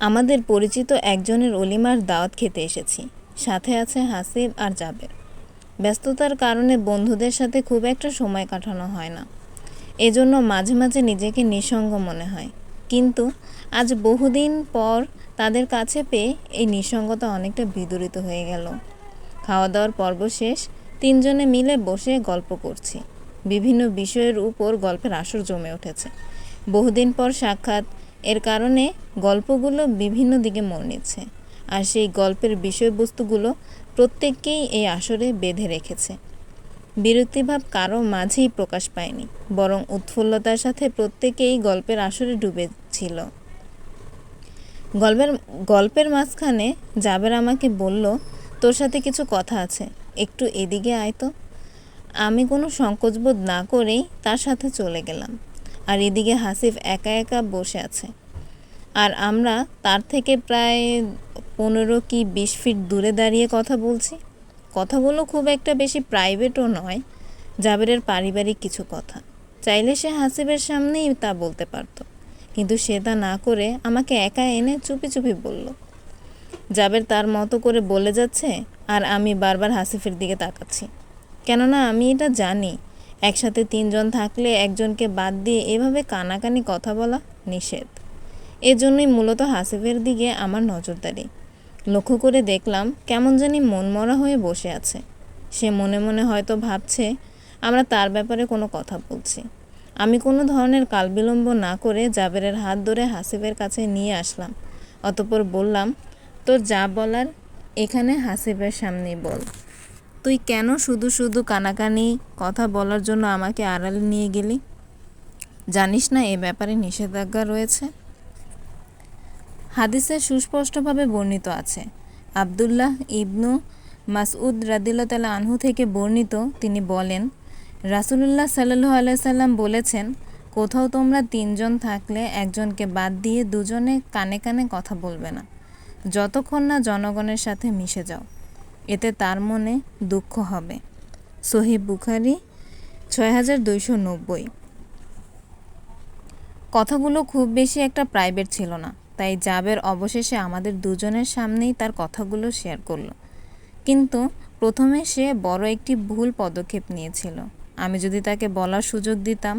আমাদের পরিচিত একজনের অলিমার দাওয়াত খেতে এসেছি। সাথে আছে হাসিব আর জাবের। ব্যস্ততার কারণে বন্ধুদের সাথে খুব একটা সময় কাটানো হয় না। এজন্য মাঝে মাঝে নিজেকে নিঃসঙ্গ মনে হয়। কিন্তু আজ বহুদিন পর তাদের কাছে পেয়ে এই নিঃসঙ্গতা অনেকটা বিদূরিত হয়ে গেল। খাওয়া দাওয়ার পর্ব শেষ, তিনজনে মিলে বসে গল্প করছি। বিভিন্ন বিষয়ের উপর গল্পের আসর জমে উঠেছে। বহুদিন পর সাক্ষাৎ। এর কারণে গল্পগুলো বিভিন্ন দিকে মোড় নিচ্ছে। আর সেই গল্পের বিষয়বস্তুগুলো প্রত্যেককেই এই আসরে বেঁধে রেখেছে। বিরক্তিভাব কারও মাঝেই প্রকাশ পায়নি, বরং উৎফুল্লতার সাথে প্রত্যেকেই গল্পের আসরে ডুবেছিল। গল্পের গল্পের মাঝখানে জাবের আমাকে বলল, তোর সাথে কিছু কথা আছে, একটু এদিকে আয় তো। আমি কোনো সংকোচবোধ না করেই তার সাথে চলে গেলাম। আর এদিকে হাসিফ একা একা বসে আছে। আর আমরা তার থেকে প্রায় পনেরো কি বিশ ফিট দূরে দাঁড়িয়ে কথা বলছি। কথাগুলো খুব একটা বেশি প্রাইভেটও নয়, জাবেরের পারিবারিক কিছু কথা। চাইলে সে হাসিবের সামনেই তা বলতে পারতো, কিন্তু সে তা না করে আমাকে একা এনে চুপি চুপি বলল। জাবের তার মতো করে বলে যাচ্ছে আর আমি বারবার হাসিফের দিকে তাকাচ্ছি। কেননা আমি এটা জানি, একসাথে তিনজন থাকলে একজনকে বাদ দিয়ে এভাবে কানাকানি কথা বলা নিষেধ। এজন্যই মূলত হাসিফের দিকে আমার নজরদারি। লক্ষ্য করে দেখলাম কেমন জানি মনমরা হয়ে বসে আছে। সে মনে মনে হয়তো ভাবছে, আমরা তার ব্যাপারে কোনো কথা বলছি। আমি কোনো ধরনের কালবিলম্ব না করে জাবেরের হাত ধরে হাসিফের কাছে নিয়ে আসলাম। অতপর বললাম, তোর যা বলার, এখানে হাসিফের সামনেই বল। তুই কেন শুধু শুধু কানাকানি কথা বলার জন্য আমাকে আড়ালে নিয়ে গেলি? জানিস না এ ব্যাপারে নিষেধাজ্ঞা রয়েছে? হাদিসে সুস্পষ্টভাবে বর্ণিত আছে। আবদুল্লাহ ইবনু মাসউদ রাদিল্লা আনহু থেকে বর্ণিত তিনি বলেন, রাসুলুল্লাহ সাল্লু আলাইসাল্লাম বলেছেন, কোথাও তোমরা তিনজন থাকলে একজনকে বাদ দিয়ে দুজনে কানে কানে কথা বলবে না। যতক্ষণ না জনগণের সাথে মিশে যাও। এতে তার মনে দুঃখ হবে। সহিব বুখারি ছয় হাজার দুইশো নব্বই। কথাগুলো খুব বেশি একটা প্রাইভেট ছিল না। তাই জাবের অবশেষে আমাদের দুজনের সামনেই তার কথাগুলো শেয়ার করল। কিন্তু প্রথমে সে বড় একটি ভুল পদক্ষেপ নিয়েছিল। আমি যদি তাকে বলার সুযোগ দিতাম,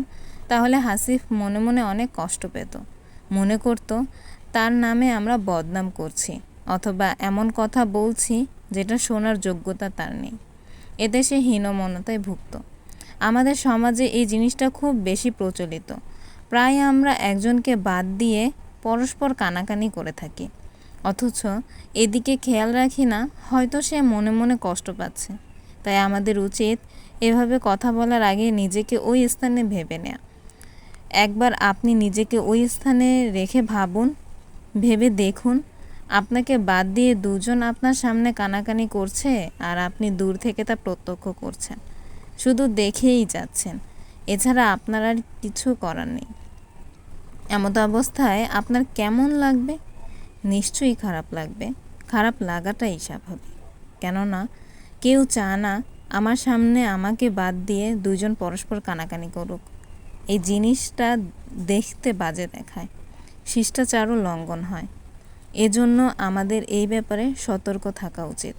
তাহলে হাসিফ মনে মনে অনেক কষ্ট পেত। মনে করত, তার নামে আমরা বদনাম করছি, অথবা এমন কথা বলছি যেটা শোনার যোগ্যতা তার নেই। এতে সে হীনমনতায় ভুক্ত আমাদের সমাজে এই জিনিসটা খুব বেশি প্রচলিত। প্রায় আমরা একজনকে বাদ দিয়ে পরস্পর কানাকানি করে থাকি। অথচ এদিকে খেয়াল রাখি না, হয়তো সে মনে মনে কষ্ট পাচ্ছে। তাই আমাদের উচিত এভাবে কথা বলার আগে নিজেকে ওই স্থানে ভেবে নেয়া। একবার আপনি নিজেকে ওই স্থানে রেখে ভাবুন, ভেবে দেখুন, আপনাকে বাদ দিয়ে দুজন আপনার সামনে কানাকানি করছে আর আপনি দূর থেকে তা প্রত্যক্ষ করছেন। শুধু দেখেই যাচ্ছেন। এছাড়া আপনার আর কিছু করার নেই। এমতো অবস্থায় আপনার কেমন লাগবে? নিশ্চয়ই খারাপ লাগবে। খারাপ লাগাটাই স্বাভাবিক। কেননা, কেউ চা না আমার সামনে আমাকে বাদ দিয়ে দুজন পরস্পর কানাকানি করুক। এই জিনিসটা দেখতে বাজে দেখায়। শিষ্টাচারও লঙ্ঘন হয়। এজন্য আমাদের এই ব্যাপারে সতর্ক থাকা উচিত।